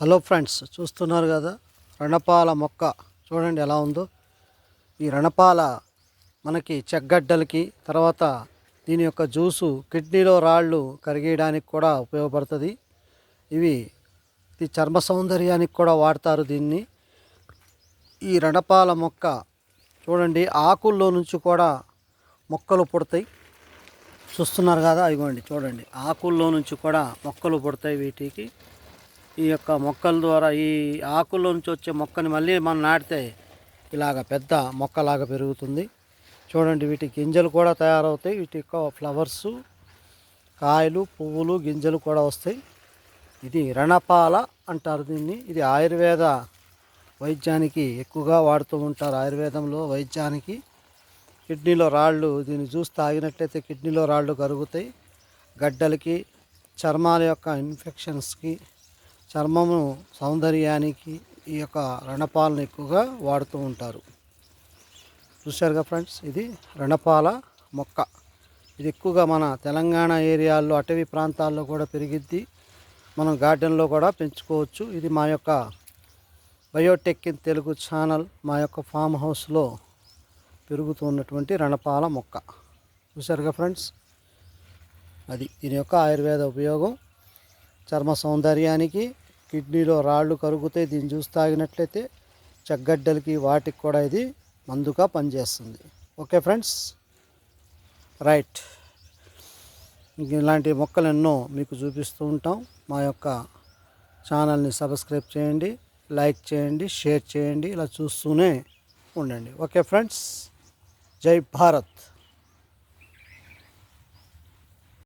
Hello friends చూస్తున్నారు కదా? రణపాల మొక్క చూడండి ఎలా ఉందో. ఈ రణపాల మనకి చెగ్గడ్డలకి తర్వాత దీని యొక్క జ్యూసు కిడ్నీలో రాళ్ళు కరిగేయడానికి కూడా ఉపయోగపడుతుంది. ఇవి ఇది చర్మ సౌందర్యానికి కూడా వాడతారు దీన్ని. ఈ రణపాల మొక్క చూడండి ఆకుల్లో నుంచి కూడా మొక్కలు పుడతాయి. చూస్తున్నారు కదా? ఇదిగోండి చూడండి. ఆకుల్లో నుంచి కూడా మొక్కలు పుడతాయి వీటికి. ఈ యొక్క మొక్కల ద్వారా ఈ ఆకుల్లో నుంచి వచ్చే మొక్కని మళ్ళీ మనం నాటితే ఇలాగ పెద్ద మొక్కలాగా పెరుగుతుంది. చూడండి వీటి గింజలు కూడా తయారవుతాయి. వీటి యొక్క ఫ్లవర్స్ కాయలు పువ్వులు గింజలు కూడా వస్తాయి. ఇది రణపాల అంటారు దీన్ని. ఇది ఆయుర్వేద వైద్యానికి ఎక్కువగా వాడుతూ ఉంటారు ఆయుర్వేదంలో వైద్యానికి. కిడ్నీలో రాళ్ళు దీన్ని జ్యూస్ తాగినట్లయితే కిడ్నీలో రాళ్ళు కరుగుతాయి. గడ్డలకి చర్మాల యొక్క ఇన్ఫెక్షన్స్కి చర్మము సౌందర్యానికి ఈ యొక్క రణపాలను ఎక్కువగా వాడుతూ ఉంటారు. చూశారుగా ఫ్రెండ్స్? ఇది రణపాల మొక్క. ఇది ఎక్కువగా మన తెలంగాణ ఏరియాల్లో అటవీ ప్రాంతాల్లో కూడా పెరిగిద్ది. మనం గార్డెన్లో కూడా పెంచుకోవచ్చు. ఇది మా యొక్క బయోటెక్ ఇన్ తెలుగు ఛానల్ మా యొక్క ఫామ్ హౌస్లో పెరుగుతున్నటువంటి రణపాల మొక్క. చూశారుగా ఫ్రెండ్స్? అది దీని యొక్క ఆయుర్వేద ఉపయోగం చర్మ సౌందర్యానికి కిడ్నీలో రాళ్ళు కరుగుతాయి దీన్ని జ్యూస్ తాగినట్లయితే చెగ్గడ్డలకి వాటికి కూడా ఇది మందుగా పనిచేస్తుంది. Okay friends? రైట్. ఇలాంటి మొక్కలు ఎన్నో మీకు చూపిస్తూ ఉంటాం. మా యొక్క ఛానల్ని సబ్స్క్రైబ్ చేయండి లైక్ చేయండి షేర్ చేయండి. ఇలా చూస్తూనే ఉండండి. Okay friends? జై భారత్.